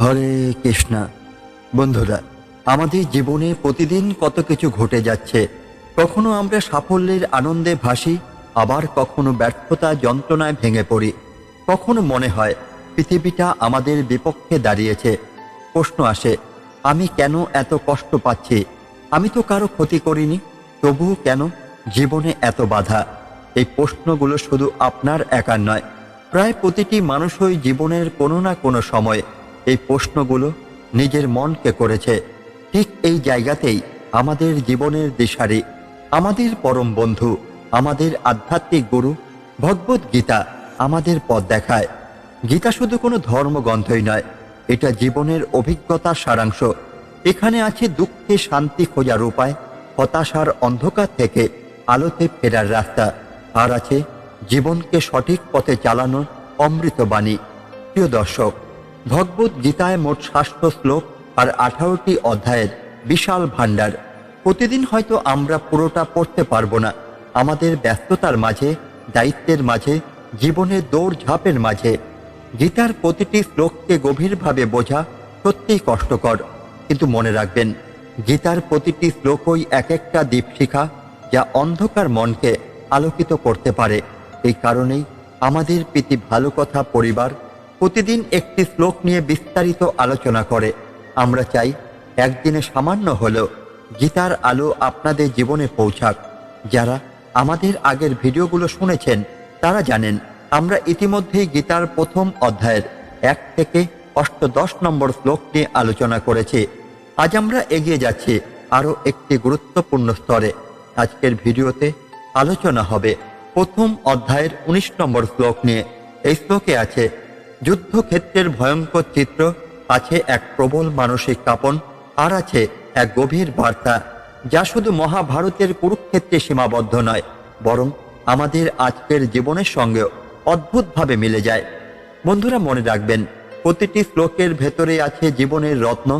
হরে কৃষ্ণা। বন্ধুরা, আমাদের জীবনে প্রতিদিন কত কিছু ঘটে যাচ্ছে, কখনো আমরা সাফল্যের আনন্দে ভাসি, আবার কখনো ব্যর্থতা যন্ত্রণায় ভেঙে পড়ি। কখনো মনে হয় পৃথিবীটা আমাদের বিপক্ষে দাঁড়িয়েছে। প্রশ্ন আসে, আমি কেন এত কষ্ট পাচ্ছি? আমি তো কারও ক্ষতি করিনি, তবুও কেন জীবনে এত বাধা? এই প্রশ্নগুলো শুধু আপনার একার নয়, প্রায় প্রতিটি মানুষই জীবনের কোনো না কোনো সময় এই প্রশ্নগুলো নিজের মনকে করেছে। ঠিক এই জায়গাতেই আমাদের জীবনের দিশারি, আমাদের পরম বন্ধু, আমাদের আধ্যাত্মিক গুরু ভগবত গীতা আমাদের পথ দেখায়। গীতা শুধু কোনো ধর্মগ্রন্থই নয়, এটা জীবনের অভিজ্ঞতার সারাংশ। এখানে আছে দুঃখে শান্তি খোঁজার উপায়, হতাশার অন্ধকার থেকে আলোতে ফেরার রাস্তা। আর আছে জীবনকে সঠিক পথে চালানোর অমৃতবাণী প্রিয় দর্শক ভগবত গীতায় মোট সাতশো শ্লোক আর আঠারোটি অধ্যায়ের বিশাল ভাণ্ডার। প্রতিদিন হয়তো আমরা পুরোটা পড়তে পারব না। আমাদের ব্যস্ততার মাঝে, দায়িত্বের মাঝে, জীবনের দৌড় ঝাঁপের মাঝে। গীতার প্রতিটি শ্লোককে গভীরভাবে বোঝা সত্যিই কষ্টকর। কিন্তু মনে রাখবেন, গীতার প্রতিটি শ্লোকই এক একটা দীপশিখা যা অন্ধকার মনকে আলোকিত করতে পারে। এই কারণেই আমাদের প্রীতি ভালো কথা পরিবার প্রতিদিন একটি শ্লোক নিয়ে বিস্তারিত আলোচনা করে। আমরা চাই একদিনে সামান্য হলেও গীতার আলো আপনাদের জীবনে পৌঁছাক। যারা আমাদের আগের ভিডিওগুলো শুনেছেন, তারা জানেন আমরা ইতিমধ্যেই গীতার প্রথম অধ্যায়ের এক থেকে অষ্টদশ নম্বর শ্লোক নিয়ে আলোচনা করেছি। আজ আমরা এগিয়ে যাচ্ছি আরও একটি গুরুত্বপূর্ণ স্তরে। আজকের ভিডিওতে আলোচনা হবে প্রথম অধ্যায়ের ১৯ নম্বর শ্লোক নিয়ে। এই শ্লোকে আছে যুদ্ধক্ষেত্রের ভয়ঙ্কর চিত্র, আছে এক প্রবল মানসিক কাপন, আর আছে এক গভীর বার্তা, যা শুধু মহাভারতের কুরুক্ষেত্রে সীমাবদ্ধ নয়, বরং আমাদের আজকের জীবনের সঙ্গেও অদ্ভুতভাবে মিলে যায়। বন্ধুরা, মনে রাখবেন, প্রতিটি শ্লোকের ভেতরে আছে জীবনের রত্ন।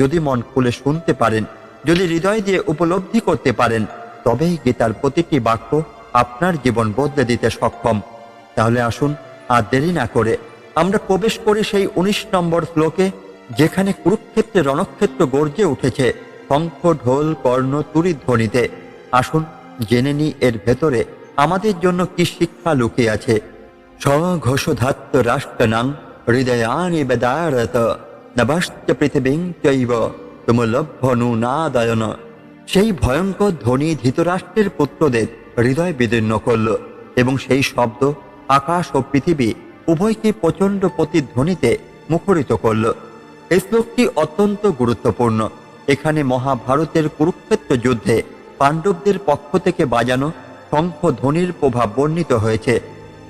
যদি মন খুলে শুনতে পারেন, যদি হৃদয় দিয়ে উপলব্ধি করতে পারেন, তবেই গীতার প্রতিটি বাক্য আপনার জীবন বদলে দিতে সক্ষম। তাহলে আসুন, আর দেরি না করে আমরা প্রবেশ করি সেই উনিশ নম্বর শ্লোকে, যেখানে কুরুক্ষেত্রে রণক্ষেত্র গর্জে উঠেছে। শঙ্খ, ঢোল, কর্ণ তুরি ধ্বনিতে। আসুন, জেনে নি এর ভেতরে আমাদের জন্য কি শিক্ষা লুকিয়ে আছে। স্বঘোষধাত্ত রাষ্ট্রনাং হৃদয়ানি বেদারত নবাশ্চ পৃথিবীং চৈব তুমলভ্য নুনাদয়ন। সেই ভয়ঙ্কর ধ্বনি ধৃতরাষ্ট্রের পুত্রদের হৃদয় বিদীর্ণ করল এবং সেই শব্দ আকাশ ও পৃথিবী উভয়কে প্রচণ্ড প্রতিধ্বনিতে মুখরিত করল। এই শ্লোকটি অত্যন্ত গুরুত্বপূর্ণ। এখানে মহাভারতের কুরুক্ষেত্র যুদ্ধে পাণ্ডবদের পক্ষ থেকে বাজানো শঙ্খ ধ্বনির প্রভাব বর্ণিত হয়েছে।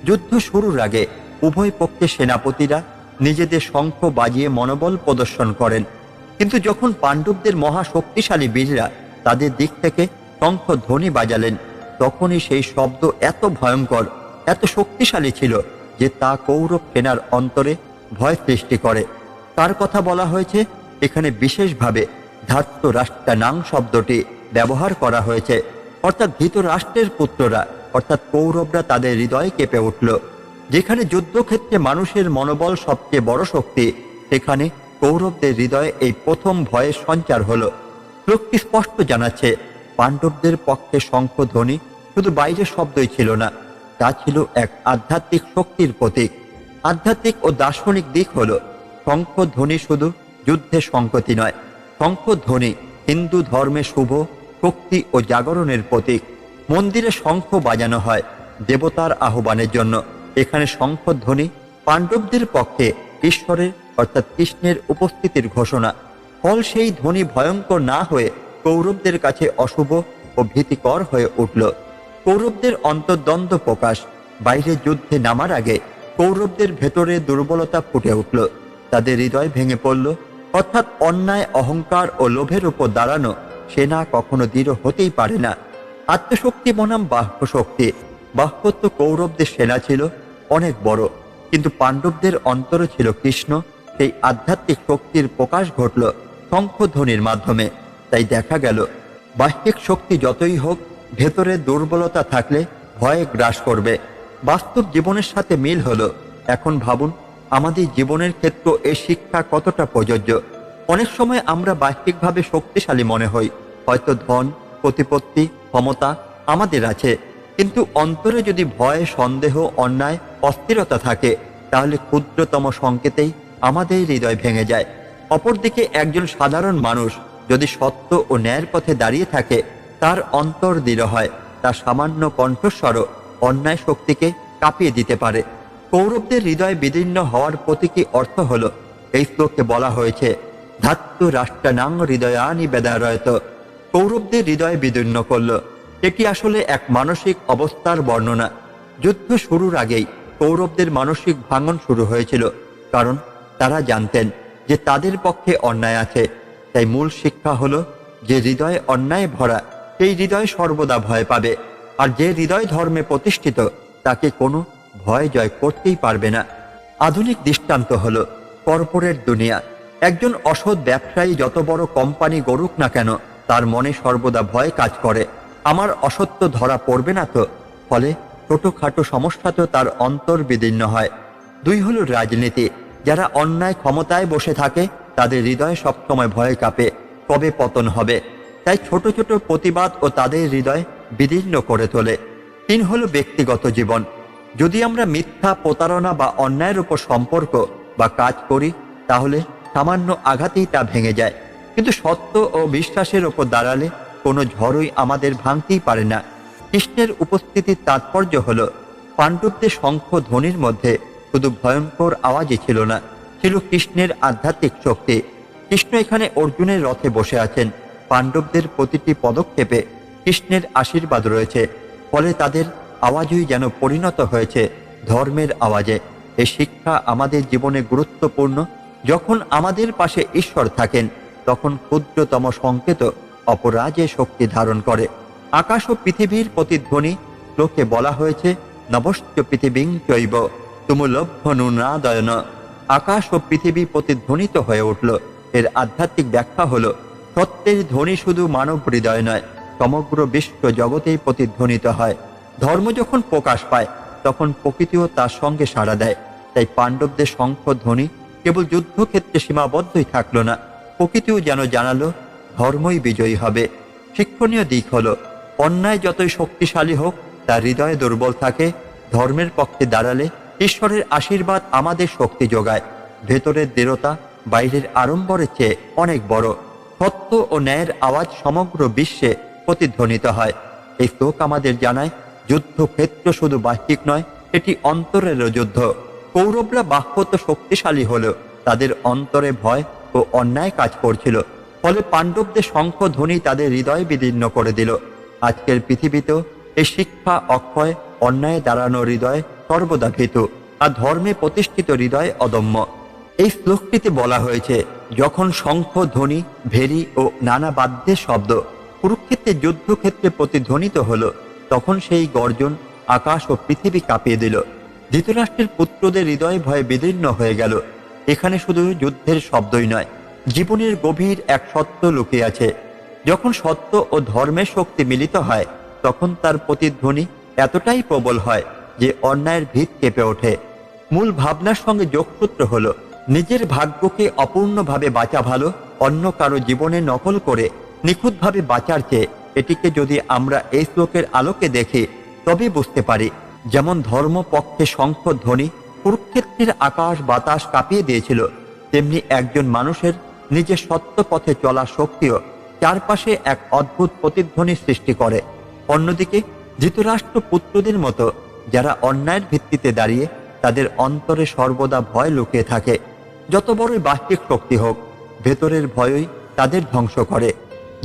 যুদ্ধ শুরুর আগে উভয় পক্ষের সেনাপতিরা নিজেদের শঙ্খ বাজিয়ে মনোবল প্রদর্শন করেন। কিন্তু যখন পাণ্ডবদের মহা শক্তিশালী বীররা তাদের দিক থেকে শঙ্খ ধ্বনি বাজালেন, তখনই সেই শব্দ এত ভয়ঙ্কর, এত শক্তিশালী ছিল যে তা কৌরব সেনার অন্তরে ভয় সৃষ্টি করে। তার কথা বলা হয়েছে, এখানে বিশেষভাবে ধাত্ত রাষ্ট্রানাং শব্দটি ব্যবহার করা হয়েছে। অর্থাৎ ধৃত রাষ্ট্রের পুত্ররা, অর্থাৎ কৌরবরা তাদের হৃদয়ে কেঁপে উঠল। যেখানে যুদ্ধক্ষেত্রে মানুষের মনোবল সবচেয়ে বড় শক্তি, সেখানে কৌরবদের হৃদয়ে এই প্রথম ভয়ের সঞ্চার হল। লোকটি স্পষ্ট জানাচ্ছে, পাণ্ডবদের পক্ষে শঙ্খধ্বনি শুধু বাইরের শব্দই ছিল না তা ছিল এক আধ্যাত্মিক শক্তির প্রতীক। আধ্যাত্মিক ও দার্শনিক দিক হলো শঙ্খধ্বনি শুধু যুদ্ধের সংকতি নয় শঙ্খধ্বনি হিন্দু ধর্মে শুভ, শক্তি ও জাগরণের প্রতীক। মন্দিরে শঙ্খ বাজানো হয় দেবতার আহ্বানের জন্য। এখানে শঙ্খধ্বনি পাণ্ডবদের পক্ষে ঈশ্বরের অর্থাৎ কৃষ্ণের উপস্থিতির ঘোষণা। ফল সেই ধ্বনি ভয়ঙ্কর না হয়ে কৌরবদের কাছে অশুভ ও ভীতিকর হয়ে উঠল। কৌরবদের অন্তর্দ্বন্দ্ব প্রকাশ, বাইরে যুদ্ধে নামার আগে কৌরবদের ভেতরে দুর্বলতা ফুটে উঠল। তাদের হৃদয় ভেঙে পড়ল। অর্থাৎ অন্যায়, অহংকার ও লোভের উপর দাঁড়ানো সেনা কখনো দৃঢ় হতেই পারে না। আত্মশক্তি বনাম বাহ্য শক্তি। বাহ্যত্ব কৌরবদের সেনা ছিল, অনেক বড়। কিন্তু পাণ্ডবদের অন্তর ছিল কৃষ্ণ। সেই আধ্যাত্মিক শক্তির প্রকাশ ঘটল শঙ্খধ্বনির মাধ্যমে। তাই দেখা গেল, বাহ্যিক শক্তি যতই হোক ভেতরে দুর্বলতা থাকলে ভয়ে গ্রাস করবে। বাস্তব জীবনের সাথে মিল হলো। এখন ভাবুন, আমাদের জীবনের ক্ষেত্র এই শিক্ষা কতটা প্রযোজ্য? অনেক সময় আমরা বাহ্যিকভাবে শক্তিশালী মনে হই। হয়তো ধন, প্রতিপত্তি, ক্ষমতা আমাদের আছে। কিন্তু অন্তরে যদি ভয়, সন্দেহ, অন্যায়, অস্থিরতা থাকে, তাহলে ক্ষুদ্রতম সংকেতেই আমাদের হৃদয় ভেঙে যায়। অপরদিকে একজন সাধারণ মানুষ যদি সত্য ও ন্যায়ের পথে দাঁড়িয়ে থাকে তার অন্তর দৃঢ় হয় তার সামান্য কণ্ঠস্বরও অন্যায় শক্তিকে কাঁপিয়ে দিতে পারে। কৌরবদের হৃদয় বিদীর্ণ হওয়ার প্রতীকী অর্থ হল, এই শ্লোকে বলা হয়েছে, ধাত্তু রাষ্ট্রানাং হৃদয়ানি বেদারয়ত। কৌরবদের হৃদয় বিদীর্ণ করল এটি আসলে এক মানসিক অবস্থার বর্ণনা? যুদ্ধ শুরুর আগেই কৌরবদের মানসিক ভাঙন শুরু হয়েছিল, কারণ তারা জানতেন যে তাদের পক্ষে অন্যায় আছে। তাই মূল শিক্ষা হলো, যে হৃদয় অন্যায় ভরা সেই হৃদয় সর্বদা ভয় পাবে, আর যে হৃদয় ধর্মে প্রতিষ্ঠিত, তাকে কোনো ভয় জয় করতেই পারবে না। আধুনিক দৃষ্টান্ত হলো কর্পোরেট দুনিয়া। একজন অসৎ ব্যবসায়ী যত বড় কোম্পানি গড়ুক না কেন, তার মনে সর্বদা ভয় কাজ করে। আমার অসত্য ধরা পড়বে না তো? ফলে ছোটখাটো সমস্যা তো তার অন্তর বিদীর্ণ হয়। দুই হলো রাজনীতি। যারা অন্যায় ক্ষমতায় বসে থাকে, তাদের হৃদয় সবসময় ভয় কাঁপে। কবে পতন হবে? তাই ছোট ছোট প্রতিবাদ ও তাদের হৃদয় বিদীর্ণ করে তোলে। তিন হলো ব্যক্তিগত জীবন। যদি আমরা মিথ্যা, প্রতারণা বা অন্যায়ের উপর সম্পর্ক বা কাজ করি, তাহলে সামান্য আঘাতেই তা ভেঙে যায়। কিন্তু সত্য ও বিশ্বাসের ওপর দাঁড়ালে কোনো ঝড়ই আমাদের ভাঙতেই পারে না। কৃষ্ণের উপস্থিতির তাৎপর্য হল, পাণ্ডবদের শঙ্খ ধ্বনির মধ্যে শুধু ভয়ঙ্কর আওয়াজই ছিল না, ছিল কৃষ্ণের আধ্যাত্মিক শক্তি। কৃষ্ণ এখানে অর্জুনের রথে বসে আছেন। পাণ্ডবদের প্রতিটি পদক্ষেপে কৃষ্ণের আশীর্বাদ রয়েছে, ফলে তাদের আওয়াজই যেন পরিণত হয়েছে ধর্মের আওয়াজে। এ শিক্ষা আমাদের জীবনে গুরুত্বপূর্ণ। যখন আমাদের পাশে ঈশ্বর থাকেন, তখন ক্ষুদ্রতম সংকেত অপরাজে শক্তি ধারণ করে। আকাশ ও পৃথিবীর প্রতিধ্বনি লোকে বলা হয়েছে নবশ্চ পৃথিবীং চৈব তুমুলভ্য নুনাদয়ন। আকাশ ও পৃথিবী প্রতিধ্বনিত হয়ে উঠল। এর আধ্যাত্মিক ব্যাখ্যা হলো সত্যের ধ্বনি শুধু মানব হৃদয় নয়, সমগ্র বিশ্ব জগতেই প্রতিধ্বনিত হয়। ধর্ম যখন প্রকাশ পায়, তখন প্রকৃতিও তার সঙ্গে সাড়া দেয়। তাই পাণ্ডবদের শঙ্খ ধ্বনি কেবল যুদ্ধক্ষেত্রে সীমাবদ্ধই থাকল না। প্রকৃতিও যেন জানালো, ধর্মই বিজয়ী হবে। শিক্ষণীয় দিক হলো, অন্যায় যতই শক্তিশালী হোক, তার হৃদয়ে দুর্বল থাকে। ধর্মের পক্ষে দাঁড়ালে ঈশ্বরের আশীর্বাদ আমাদের শক্তি যোগায়। ভেতরের দৃঢ়তা বাইরের আড়ম্বরের চেয়ে অনেক বড়। সত্য ও ন্যায়ের আওয়াজ সমগ্র বিশ্বে প্রতিধ্বনিত হয়। এই শ্লোক আমাদের জানায় যুদ্ধক্ষেত্র শুধু বাহ্যিক নয়, এটি অন্তরেরও যুদ্ধ। কৌরবরা বাহ্যত শক্তিশালী হলেও তাদের অন্তরে ভয় ও অন্যায় কাজ করছিল, ফলে পাণ্ডবদের শঙ্খ ধ্বনি তাদের হৃদয় বিদীর্ণ করে দিল। আজকের পৃথিবীতেও এই শিক্ষা, অক্ষয়, অন্যায় দাঁড়ানো হৃদয় সর্বদা ভীতু, আর ধর্মে প্রতিষ্ঠিত হৃদয় অদম্য। এই শ্লোকটিতে বলা হয়েছে, যখন শঙ্খ, ধ্বনি, ভেরি ও নানা বাদ্যের শব্দ কুরুক্ষেত্রের যুদ্ধক্ষেত্রে প্রতিধ্বনিত হলো, তখন সেই গর্জন আকাশ ও পৃথিবী কাঁপিয়ে দিল। ধৃতরাষ্ট্রের পুত্রদের হৃদয় ভয়ে বিদীর্ণ হয়ে গেল। এখানে শুধু যুদ্ধের শব্দই নয়, জীবনের গভীর এক সত্য লুকিয়ে আছে। যখন সত্য ও ধর্মের শক্তি মিলিত হয়, তখন তার প্রতিধ্বনি এতটাই প্রবল হয় যে অন্যায়ের ভিত কেঁপে ওঠে। মূল ভাবনার সঙ্গে যোগসূত্র হলো নিজের ভাগ্যকে অপূর্ণভাবে বাঁচা ভালো, অন্য কারও জীবনে নকল করে নিখুঁতভাবে বাঁচার চেয়ে এটিকে যদি আমরা এই শ্লোকের আলোকে দেখি, তবে বুঝতে পারি, যেমন ধর্ম পক্ষে শঙ্খ ধ্বনি কুরুক্ষেত্রের আকাশ বাতাস কাঁপিয়ে দিয়েছিল, তেমনি একজন মানুষের নিজের সত্য পথে চলা শক্তিও চারপাশে এক অদ্ভুত প্রতিধ্বনি সৃষ্টি করে। অন্যদিকে ধৃতরাষ্ট্র পুত্রদের মতো যারা অন্যায়ের ভিত্তিতে দাঁড়িয়ে তাদের অন্তরে সর্বদা ভয় লুকিয়ে থাকে। যত বড়ই বাহ্যিক শক্তি হোক, ভেতরের ভয়ই তাদের ধ্বংস করে।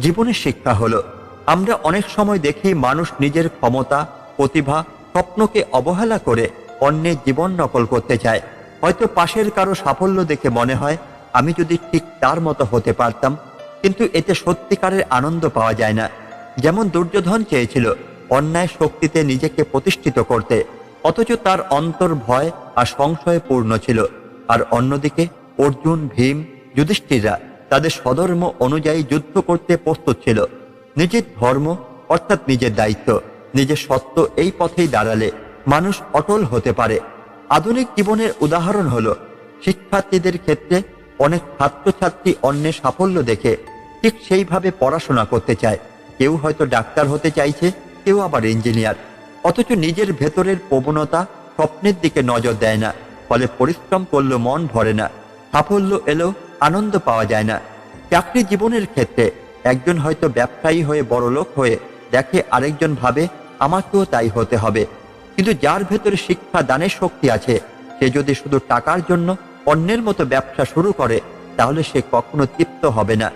জীবনের শিক্ষা হলো, আমরা অনেক সময় দেখি মানুষ নিজের ক্ষমতা, প্রতিভা, স্বপ্নকে অবহেলা করে অন্যের জীবন নকল করতে চায়। হয়তো পাশের কারও সাফল্য দেখে মনে হয়, আমি যদি ঠিক তার মতো হতে পারতাম, কিন্তু এতে সত্যিকারের আনন্দ পাওয়া যায় না। যেমন দুর্যোধন চেয়েছিল অন্যায় শক্তিতে নিজেকে প্রতিষ্ঠিত করতে, অথচ তার অন্তর ভয় আর সংশয়ে পূর্ণ ছিল। আর অন্যদিকে অর্জুন, ভীম, যুধিষ্ঠিরা তাদের স্বধর্ম অনুযায়ী যুদ্ধ করতে প্রস্তুত ছিল। নিজের ধর্ম অর্থাৎ নিজের দায়িত্ব, নিজের সত্য এই পথেই দাঁড়ালে মানুষ অটল হতে পারে। আধুনিক জীবনের উদাহরণ হলো, শিক্ষার্থীদের ক্ষেত্রে অনেক ছাত্রছাত্রী অন্যের সাফল্য দেখে ঠিক সেইভাবে পড়াশোনা করতে চায়। কেউ হয়তো ডাক্তার হতে চাইছে, কেউ আবার ইঞ্জিনিয়ার। অথচ নিজের ভেতরের প্রবণতা স্বপ্নের দিকে নজর দেয় না। ফলে পরিশ্রম করলেও মন ভরে না। সাফল্য এলেও আনন্দ পাওয়া যায় না। চাকরি জীবনের ক্ষেত্রে একজন হয়তো ব্যবসায়ী হয়ে বড়লোক হয়ে দেখে আরেকজন ভাবে, আমাকেও তাই হতে হবে। কিন্তু যার ভেতরে শিক্ষা দানের শক্তি আছে, সে যদি শুধু টাকার জন্য অন্যের মতো ব্যবসা শুরু করে, তাহলে সে কখনো তৃপ্ত হবে না।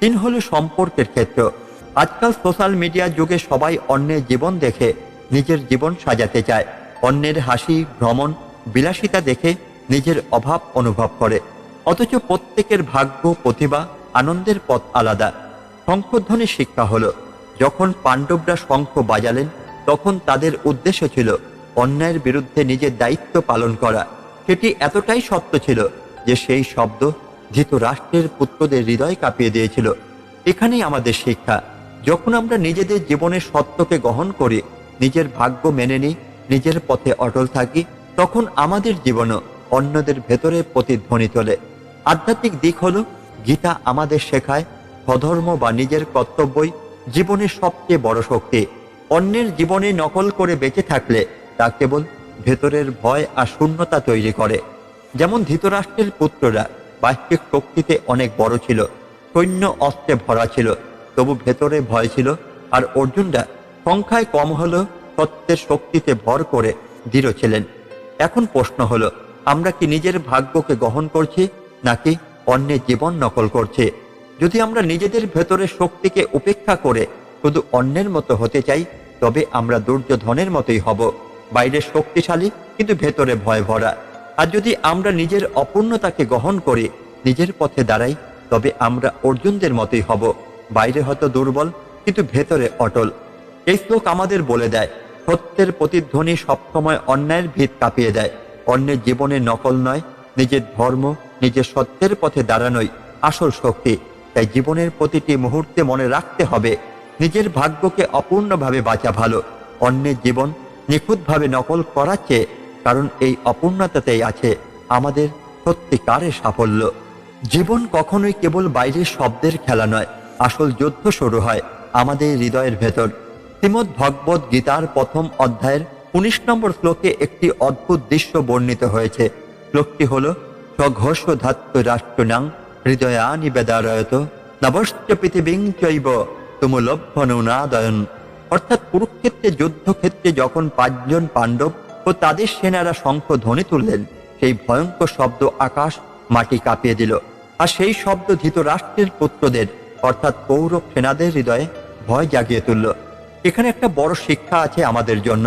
তিন হলো সম্পর্কের ক্ষেত্র। আজকাল সোশ্যাল মিডিয়ার যুগে সবাই অন্যের জীবন দেখে নিজের জীবন সাজাতে চায়। অন্যের হাসি, ভ্রমণ বিলাসিতা দেখে নিজের অভাব অনুভব করে। অথচ প্রত্যেকের ভাগ্য, প্রতিভা, আনন্দের পথ আলাদা। শঙ্খধ্বনি শিক্ষা হলো, যখন পাণ্ডবরা শঙ্খ বাজালেন, তখন তাদের উদ্দেশ্য ছিল অন্যায়ের বিরুদ্ধে নিজের দায়িত্ব পালন করা। সেটি এতটাই সত্য ছিল যে সেই শব্দ ধৃত রাষ্ট্রের পুত্রদের হৃদয় কাঁপিয়ে দিয়েছিল। এখানেই আমাদের শিক্ষা, যখন আমরা নিজেদের জীবনের সত্যকে গ্রহণ করি, নিজের ভাগ্য মেনে নিই, নিজের পথে অটল থাকি তখন আমাদের জীবনও অন্যদের ভেতরে প্রতিধ্বনি তোলে। আধ্যাত্মিক দিক হলো, গীতা আমাদের শেখায়, স্বধর্ম বা নিজের কর্তব্যই জীবনের সবচেয়ে বড় শক্তি। অন্যের জীবনে নকল করে বেঁচে থাকলে তা কেবল ভেতরের ভয় আর শূন্যতা তৈরি করে। যেমন ধৃতরাষ্ট্রের পুত্ররা বাহ্যিক শক্তিতে অনেক বড় ছিল, সৈন্য অস্ত্রে ভরা ছিল, তবু ভেতরে ভয় ছিল, আর অর্জুনরা সংখ্যায় কম হলেও সত্যের শক্তিতে ভর করে দৃঢ় ছিলেন। এখন প্রশ্ন হলো, আমরা কি নিজের ভাগ্যকে গ্রহণ করছি, নাকি অন্যের জীবন নকল করছি? যদি আমরা নিজেদের ভেতরের শক্তিকে উপেক্ষা করে শুধু অন্যের মতো হতে চাই, তবে আমরা দুর্যোধনের মতোই হব। বাইরে শক্তিশালী, কিন্তু ভেতরে ভয় ভরা। আর যদি আমরা নিজের অপূর্ণতাকে গ্রহণ করে, নিজের পথে দাঁড়াই, তবে আমরা অর্জুনদের মতোই হব। বাইরে হয়তো দুর্বল, কিন্তু ভেতরে অটল। এই শ্লোক আমাদের বলে দেয় সত্যের প্রতিধ্বনি সবসময় অন্যায়ের ভিত কাঁপিয়ে দেয়। অন্যের জীবনে নকল নয়, নিজের ধর্ম, নিজের সত্যের পথে দাঁড়ানোই আসল শক্তি। তাই জীবনের প্রতিটি মুহূর্তে মনে রাখতে হবে, নিজের ভাগ্যকে অপূর্ণভাবে বাঁচা ভালো। অন্যের জীবন নিখুঁতভাবে নকল করার চেয়ে, কারণ এই অপূর্ণতাতেই আছে আমাদের সত্যিকারের সাফল্য। জীবন কখনোই কেবল বাইরের শব্দের খেলা নয়, আসল যুদ্ধ শুরু হয় আমাদের হৃদয়ের ভেতর। শ্রীমদ ভগবত গীতার প্রথম অধ্যায়ের উনিশ নম্বর শ্লোকে একটি অদ্ভুত দৃশ্য বর্ণিত হয়েছে। শ্লোকটি হল স্বঘোষ ধাত্ত রাষ্ট্রনাং হৃদয়ানি বেদারয়ত নবশ্চ পৃথিবীং চৈব তুমুলভ্য নৌনাদয়ন অর্থাৎ কুরুক্ষেত্রে, যুদ্ধক্ষেত্রে যখন পাঁচজন পাণ্ডব ও তাদের সেনারা শঙ্খ ধ্বনি তুললেন, সেই ভয়ঙ্কর শব্দ আকাশ মাটি কাঁপিয়ে দিল। আর সেই শব্দ ধৃত রাষ্ট্রের পুত্রদের, অর্থাৎ কৌরব সেনাদের হৃদয়ে ভয় জাগিয়ে তুলল। এখানে একটা বড় শিক্ষা আছে আমাদের জন্য।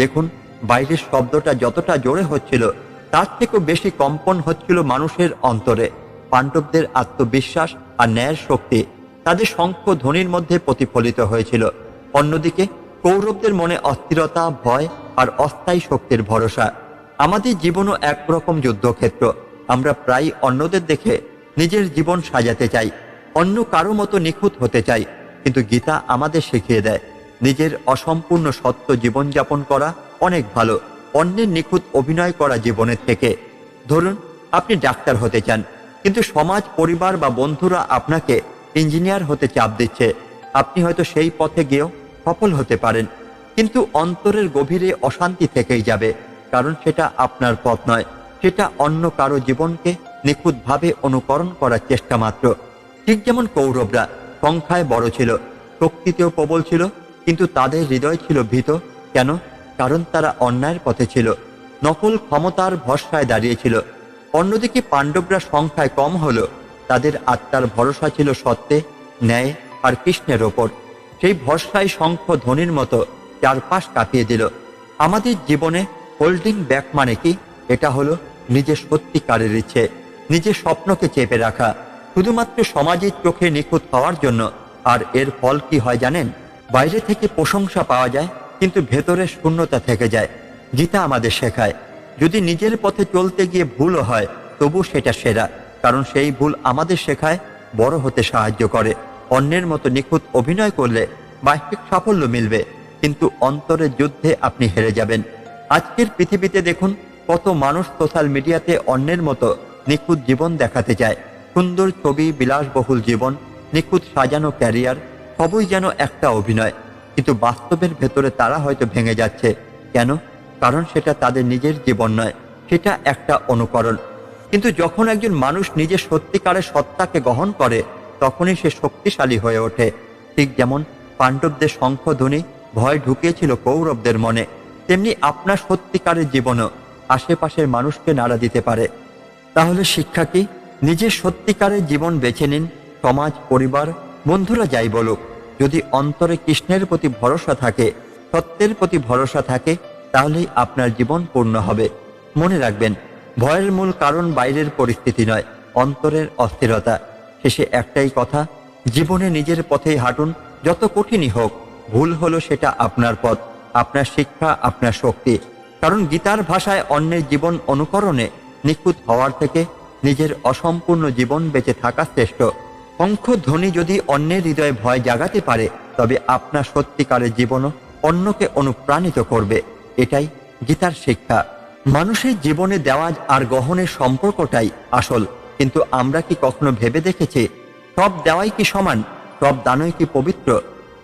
দেখুন, বাইরের শব্দটা যতটা জোরে হচ্ছিল, তার থেকেও বেশি কম্পন হচ্ছিল মানুষের অন্তরে। পাণ্ডবদের আত্মবিশ্বাস আর ন্যায়ের শক্তি তাদের শঙ্খ ধ্বনির মধ্যে প্রতিফলিত হয়েছিল। অন্যদিকে, কৌরবদের মনে অস্থিরতা, ভয় আর অস্থায়ী শক্তির ভরসা। আমাদের জীবনও একরকম যুদ্ধক্ষেত্র। আমরা প্রায় অন্যদের দেখে নিজের জীবন সাজাতে চাই। অন্য কারও মতো নিখুঁত হতে চাই, কিন্তু গীতা আমাদের শিখিয়ে দেয়। নিজের অসম্পূর্ণ সত্য জীবনযাপন করা অনেক ভালো। অন্যের নিখুঁত অভিনয় করা জীবনের থেকে। ধরুন, আপনি ডাক্তার হতে চান, কিন্তু সমাজ, পরিবার বা বন্ধুরা আপনাকে ইঞ্জিনিয়ার হতে চাপ দিচ্ছে। আপনি হয়তো সেই পথে গিয়েও সফল হতে পারেন, কিন্তু অন্তরের গভীরে অশান্তি থেকেই যাবে, কারণ সেটা আপনার পথ নয়। সেটা অন্য কারও জীবনকে নিখুঁতভাবে অনুকরণ করার চেষ্টা মাত্র। ঠিক যেমন কৌরবরা, সংখ্যায় বড় ছিল, শক্তিতেও প্রবল ছিল কিন্তু তাদের হৃদয় ছিল ভীত। কেন? কারণ তারা অন্যায়ের পথে ছিল। নকল ক্ষমতার ভরসায় দাঁড়িয়েছিল অন্যদিকে পাণ্ডবরা সংখ্যায় কম হলো। তাদের আত্মার ভরসা ছিল সত্যে, ন্যায় আর কৃষ্ণের ওপর। সেই ভরসায় শঙ্খ ধ্বনির মতো চারপাশ কাঁপিয়ে দিল। আমাদের জীবনে হোল্ডিং ব্যাক মানে কি? এটা হলো নিজের সত্যিকারের ইচ্ছে, নিজের স্বপ্নকে চেপে রাখা। শুধুমাত্র সমাজের চোখে নিখুঁত হওয়ার জন্য। আর এর ফল কি হয় জানেন? বাইরে থেকে প্রশংসা পাওয়া যায়, কিন্তু ভেতরে শূন্যতা থেকে যায়। গীতা আমাদের শেখায়, যদি নিজের পথে চলতে গিয়ে ভুলও হয়, তবু সেটা সেরা, কারণ সেই ভুল আমাদের শেখায়, বড় হতে সাহায্য করে। অন্যের মতো নিখুঁত অভিনয় করলে বাহ্যিক সাফল্য মিলবে, কিন্তু অন্তরের যুদ্ধে আপনি হেরে যাবেন। আজকের পৃথিবীতে দেখুন, কত মানুষ সোশ্যাল মিডিয়াতে অন্যের মতো নিখুঁত জীবন দেখাতে চায়। সুন্দর ছবি, বিলাসবহুল জীবন, নিখুঁত সাজানো ক্যারিয়ার সবই যেন একটা অভিনয়। কিন্তু বাস্তবের ভেতরে তারা হয়তো ভেঙে যাচ্ছে। কেন? কারণ সেটা তাদের নিজের জীবন নয়। সেটা একটা অনুকরণ। কিন্তু যখন একজন মানুষ নিজের সত্যিকারের সত্তাকে গ্রহণ করে, তখনই সে শক্তিশালী হয়ে ওঠে। ঠিক যেমন পাণ্ডবদের শঙ্খধ্বনি ভয় ঢুকিয়েছিল কৌরবদের মনে, তেমনি আপনার সত্যিকারের জীবনও আশেপাশের মানুষকে নাড়া দিতে পারে। তাহলে শিক্ষা কি? নিজের সত্যিকারের জীবন বেছে নিন, সমাজ, পরিবার বন্ধুরা যাই বলুক, যদি অন্তরে কৃষ্ণের প্রতি ভরসা থাকে, সত্যের প্রতি ভরসা থাকে, তাহলেই আপনার জীবন পূর্ণ হবে। মনে রাখবেন, ভয়ের মূল কারণ বাইরের পরিস্থিতি নয়, অন্তরের অস্থিরতা। শেষে একটাই কথা, জীবনে নিজের পথেই হাঁটুন, যত কঠিনই হোক, ভুল হলো সেটা আপনার পথ, আপনার শিক্ষা, আপনার শক্তি। কারণ গীতার ভাষায় অন্যের জীবন অনুকরণে নিখুঁত হওয়ার থেকে নিজের অসম্পূর্ণ জীবন বেঁচে থাকা শ্রেষ্ঠ। শঙ্খ ধ্বনি যদি অন্যের হৃদয়ে ভয় জাগাতে পারে, তবে আপনার সত্যিকারের জীবনও অন্যকে অনুপ্রাণিত করবে। এটাই গীতার শিক্ষা। মানুষের জীবনে দেওয়া আর গ্রহণের সম্পর্কটাই আসল। কিন্তু আমরা কি কখনো ভেবে দেখেছি, সব দেওয়াই কি সমান, সব দানই কি পবিত্র?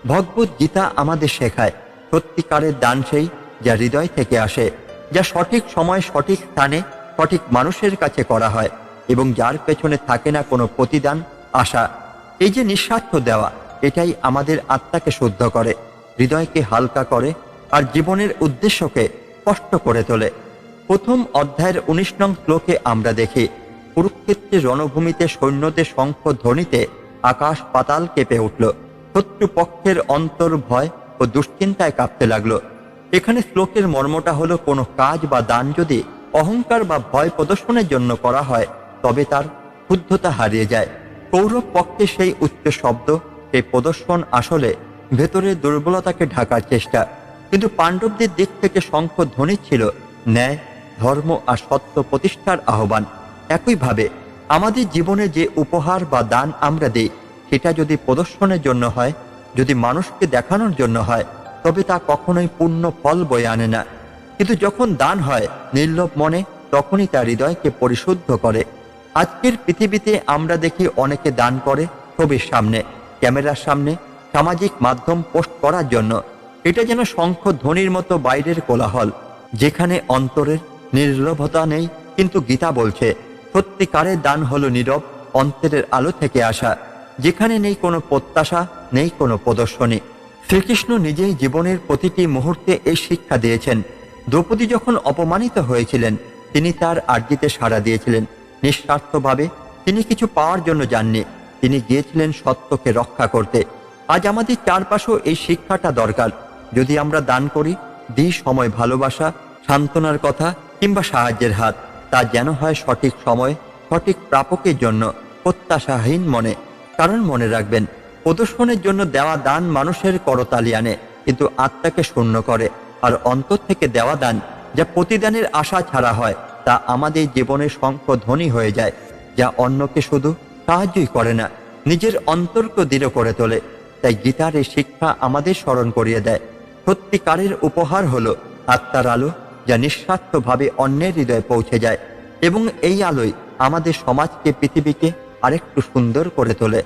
ভগবত গীতা আমাদের শেখায়, সত্যিকারের দান সেই যা হৃদয় থেকে আসে, যা সঠিক সময়, সঠিক স্থানে, সঠিক মানুষের কাছে করা হয়, এবং যার পেছনে থাকে না কোনো প্রতিদান আশা, এই যে নিঃস্বার্থ দেওয়া, এটাই আমাদের আত্মাকে শুদ্ধ করে, হৃদয়কে হালকা করে, আর জীবনের উদ্দেশ্যকে স্পষ্ট করে তোলে। প্রথম অধ্যায়ের উনিশ নং শ্লোকে আমরা দেখি কুরুক্ষেত্রের রণভূমিতে সৈন্যদের শঙ্খ ধ্বনিতে আকাশ পাতাল কেঁপে উঠল। শত্রুপক্ষের অন্তর ভয় ও দুশ্চিন্তায় কাঁপতে লাগল। এখানে শ্লোকের মর্মটা হলো, কোনো কাজ বা দান যদি অহংকার বা ভয় প্রদর্শনের জন্য করা হয়, তবে তার শুদ্ধতা হারিয়ে যায়। কৌরব পক্ষে সেই উচ্চ শব্দ, সেই প্রদর্শন আসলে ভেতরের দুর্বলতাকে ঢাকার চেষ্টা। কিন্তু পাণ্ডবদের দিক থেকে শঙ্খ ধ্বনি ছিল ন্যায়, ধর্ম আর সত্য প্রতিষ্ঠার আহ্বান। একইভাবে আমাদের জীবনে যে উপহার বা দান আমরা দিই, সেটা যদি প্রদর্শনের জন্য হয়, যদি মানুষকে দেখানোর জন্য হয়, তবে তা কখনোই পূর্ণ ফল বয়ে আনে না। কিন্তু যখন দান হয় নির্লোভ মনে, তখনই তা হৃদয়কে পরিশুদ্ধ করে। আজকের পৃথিবীতে আমরা দেখি অনেকে দান করে ছবির সামনে, ক্যামেরার সামনে, সামাজিক মাধ্যম পোস্ট করার জন্য। এটা যেন শঙ্খ ধ্বনির মতো বাইরের কোলাহল, যেখানে অন্তরের নির্লভতা নেই, কিন্তু গীতা বলছে, সত্যিকারের দান হলো নীরব, অন্তরের আলো থেকে আসা, যেখানে নেই কোনো প্রত্যাশা, নেই কোনো প্রদর্শনী। শ্রীকৃষ্ণ নিজেই জীবনের প্রতিটি মুহূর্তে এই শিক্ষা দিয়েছেন। দ্রৌপদী যখন অপমানিত হয়েছিলেন, তিনি তার আর্জিতে সাড়া দিয়েছিলেন। নিঃস্বার্থভাবে তিনি কিছু পাওয়ার জন্য যাননি। তিনি গিয়েছিলেন সত্যকে রক্ষা করতে। আজ আমাদের চারপাশেও এই শিক্ষাটা দরকার। যদি আমরা দান করি, দিই সময় ভালোবাসা, সান্ত্বনার কথা কিংবা সাহায্যের হাত, তা যেন হয় সঠিক সময়, সঠিক প্রাপকের জন্য, প্রত্যাশাহীন মনে। কারণ মনে রাখবেন, প্রদর্শনের জন্য দেওয়া দান মানুষের করতালি আনে, কিন্তু আত্মাকে শূন্য করে। আর অন্তর থেকে দেওয়া দান, যা প্রতিদানের আশা ছাড়া হয় তা আমাদের জীবনের শঙ্খ ধ্বনি হয়ে যায়, যা অন্যকে শুধু সাহায্যই করে না, নিজের অন্তরকে দৃঢ় করে তোলে। তাই গীতার এই শিক্ষা আমাদের স্মরণ করিয়ে দেয়। সত্যিকারের উপহার হলো আত্মার আলো, যা নিঃস্বার্থভাবে অন্যের হৃদয়ে পৌঁছে যায় এবং এই আলোয় আমাদের সমাজকে, পৃথিবীকে আরেকটু সুন্দর করে তোলে।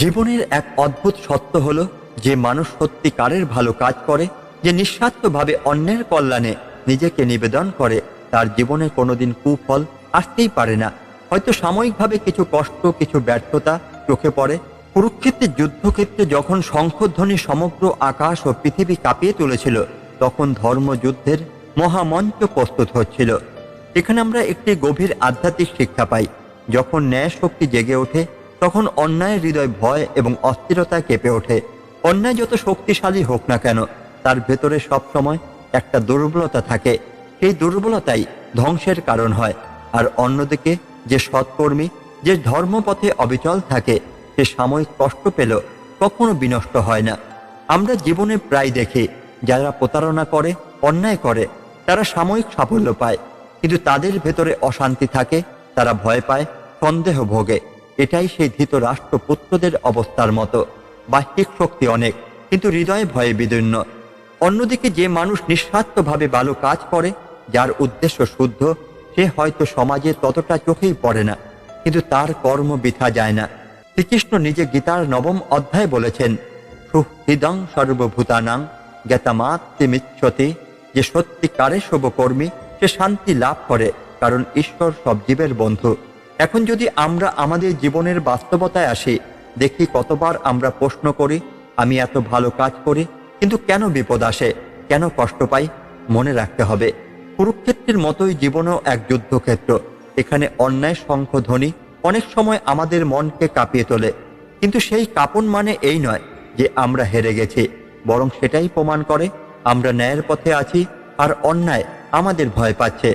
জীবনের এক অদ্ভুত সত্য হলো যে মানুষ সত্যিকারের ভালো কাজ করে, যে নিঃস্বার্থভাবে অন্যের কল্যাণে নিজেকে নিবেদন করে। তার জীবনে কোনোদিন কুফল আসতেই পারে না। হয়তো সাময়িকভাবে কিছু কষ্ট, কিছু ব্যর্থতা চোখে পড়ে। কুরুক্ষেত্রের যুদ্ধক্ষেত্রে যখন শঙ্খধ্বনি সমগ্র আকাশ ও পৃথিবী কাঁপিয়ে তুলেছিল, তখন ধর্মযুদ্ধের মহামঞ্চ প্রস্তুত হচ্ছিল। এখানে আমরা একটি গভীর আধ্যাত্মিক শিক্ষা পাই। যখন ন্যায় শক্তি জেগে ওঠে, তখন অন্যায়ের হৃদয় ভয় এবং অস্থিরতায় কেঁপে ওঠে। অন্যায় যত শক্তিশালী হোক না কেন, তার ভেতরে সবসময় একটা দুর্বলতা থাকে। সেই দুর্বলতাই ধ্বংসের কারণ হয়। আর অন্যদিকে, যে সৎকর্মী, যে ধর্মপথে অবিচল থাকে, সে সাময়িক কষ্ট পেল কখনো বিনষ্ট হয় না। আমরা জীবনে প্রায় দেখি, যারা প্রতারণা করে, অন্যায় করে, তারা সাময়িক সাফল্য পায়। কিন্তু তাদের ভেতরে অশান্তি থাকে, তারা ভয় পায়, সন্দেহ ভোগে। এটাই সেই ধৃত রাষ্ট্রপুত্রদের অবস্থার মতো। বাহ্যিক শক্তি অনেক, কিন্তু হৃদয়ে ভয়ে বিদীর্ণ অন্যদিকে যে মানুষ নিঃস্বার্থভাবে ভালো কাজ করে যার উদ্দেশ্য শুদ্ধ, সে হয়তো সমাজে ততটা চোখেই পড়ে না, কিন্তু তার কর্ম বৃথা যায় না। শ্রীকৃষ্ণ নিজে গীতার নবম অধ্যায় বলেছেন সুহৃদং সর্বভূতানাং জ্ঞাতামাত্মিচ্ছতে যে সত্যিকারে শুভকর্মী সে শান্তি লাভ করে, কারণ ঈশ্বর সব জীবের বন্ধু। এখন যদি আমরা আমাদের জীবনের বাস্তবতায় আসি, দেখি কতবার আমরা প্রশ্ন করি, আমি এত ভালো কাজ করি, কিন্তু কেন বিপদ আসে, কেন কষ্ট পাই, মনে রাখতে হবে। কুরুক্ষেত্রের মতোই জীবনও এক যুদ্ধক্ষেত্র। এখানে অন্যায় শঙ্খধ্বনি অনেক সময় আমাদের মনকে কাঁপিয়ে তোলে। কিন্তু সেই কাপন মানে এই নয় যে আমরা হেরে গেছি, বরং সেটাই প্রমাণ করে আমরা ন্যায়ের পথে আছি আর অন্যায় আমাদের ভয় পাচ্ছে।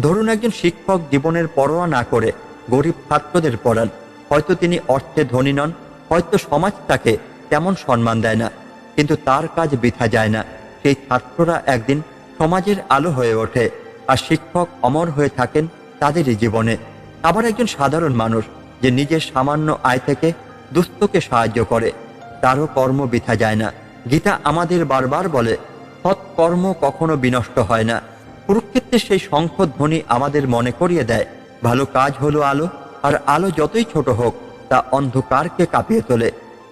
ধরুন একজন শিক্ষক জীবনের পরোয়া না করে গরিব ছাত্রদের পড়ান। হয়তো তিনি অর্থে ধনী নন, হয়তো সমাজ তাকে তেমন সম্মান দেয় না। কিন্তু তার কাজ বৃথা যায় না। সেই ছাত্ররা একদিন সমাজের আলো হয়ে ওঠে আর শিক্ষক অমর হয়ে থাকেন তাদেরই জীবনে। আবার একজন সাধারণ মানুষ যে নিজের সামান্য আয় থেকে দুস্থকে সাহায্য করে, তারও কর্ম বৃথা যায় না। গীতা আমাদের বারবার বলে, সৎকর্ম কখনো বিনষ্ট হয় না। কুরুক্ষেত্রের সেই শঙ্খধ্বনি আমাদের মনে করিয়ে দেয়, ভালো কাজ হলো আলো, আর আলো যতই ছোট হোক, তা অন্ধকারকে কাঁপিয়ে তোলে।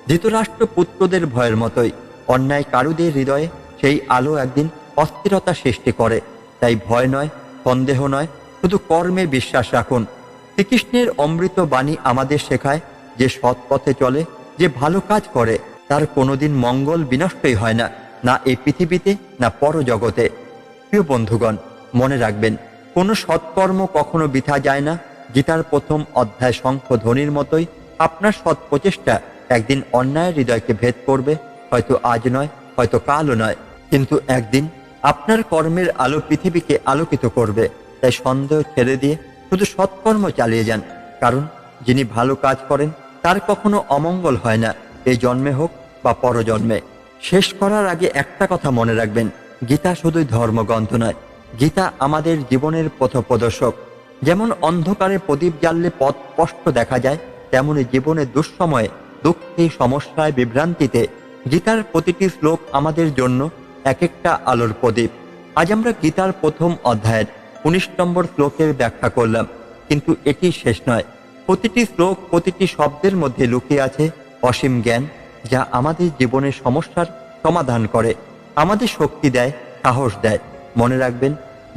ধৃতরাষ্ট্র পুত্রদের ভয়ের মতোই, অন্যায় কারুদের হৃদয়ে সেই আলো একদিন অস্থিরতা সৃষ্টি করে। তাই ভয় নয়, সন্দেহ নয়, শুধু কর্মে বিশ্বাস রাখুন। শ্রীকৃষ্ণের অমৃত বাণী আমাদের শেখায় যে সৎ পথে চলে, যে ভালো কাজ করে, তার কোনোদিন মঙ্গল বিনষ্টই হয় না না এই পৃথিবীতে, না পরজগতে। প্রিয় বন্ধুগণ, মনে রাখবেন, কোনো সৎকর্ম কখনো বৃথা যায় না। গীতার প্রথম অধ্যায় শঙ্খ ধ্বনির মতোই আপনার সৎ প্রচেষ্টা একদিন অন্যায়ের হৃদয়কে ভেদ করবে, হয়তো আজ নয়, হয়তো কালও নয়। কিন্তু একদিন আপনার কর্মের আলো পৃথিবীকে আলোকিত করবে। তাই সন্দেহ ছেড়ে দিয়ে শুধু সৎকর্ম চালিয়ে যান। কারণ যিনি ভালো কাজ করেন, তার কখনো অমঙ্গল হয় না। এই জন্মে হোক বা পরজন্মে। শেষ করার আগে একটা কথা মনে রাখবেন। গীতা শুধুই ধর্মগ্রন্থ নয়। গীতা আমাদের জীবনের পথপ্রদর্শক যেমন অন্ধকারে প্রদীপ জ্বাললে পথ স্পষ্ট দেখা যায়, তেমনি জীবনের দুঃসময়ে, দুঃখে, সমস্যায়, বিভ্রান্তিতে গীতার প্রতিটি শ্লোক আমাদের জন্য এক একটা আলোর প্রদীপ। আজ আমরা গীতার প্রথম অধ্যায়ের উনিশ নম্বর শ্লোকের ব্যাখ্যা করলাম, কিন্তু এটি শেষ নয়। প্রতিটি শ্লোক প্রতিটি শব্দের মধ্যে লুকিয়ে আছে অসীম জ্ঞান, যা আমাদের জীবনের সমস্যার সমাধান করে, আমাদের শক্তি দেয়, সাহস দেয়। মনে রাখবেন,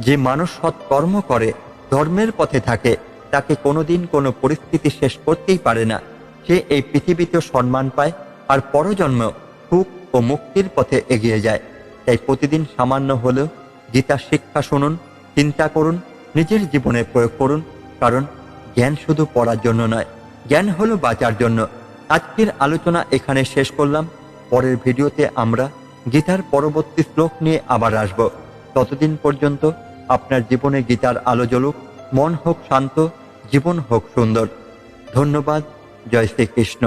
যে মানুষ সৎ কর্ম করে, ধর্মের পথে থাকে, তাকে কোনোদিন কোনো পরিস্থিতি শেষ করতেই পারে না। সে এই পৃথিবীতে সম্মান পায় আর পরজন্ম সুখ ও মুক্তির পথে এগিয়ে যায়। তাই প্রতিদিন সামান্য হলেও গীতার শিক্ষা শুনুন, চিন্তা করুন, নিজের জীবনে প্রয়োগ করুন, কারণ জ্ঞান শুধু পড়ার জন্য নয়, জ্ঞান হলো বাঁচার জন্য। আজকের আলোচনা এখানে শেষ করলাম। পরের ভিডিওতে আমরা গীতার পরবর্তী শ্লোক নিয়ে আবার আসব। ততদিন পর্যন্ত আপনার জীবনে গীতার আলো জ্বলুক, মন হোক শান্ত, জীবন হোক সুন্দর। ধন্যবাদ, জয় শ্রীকৃষ্ণ।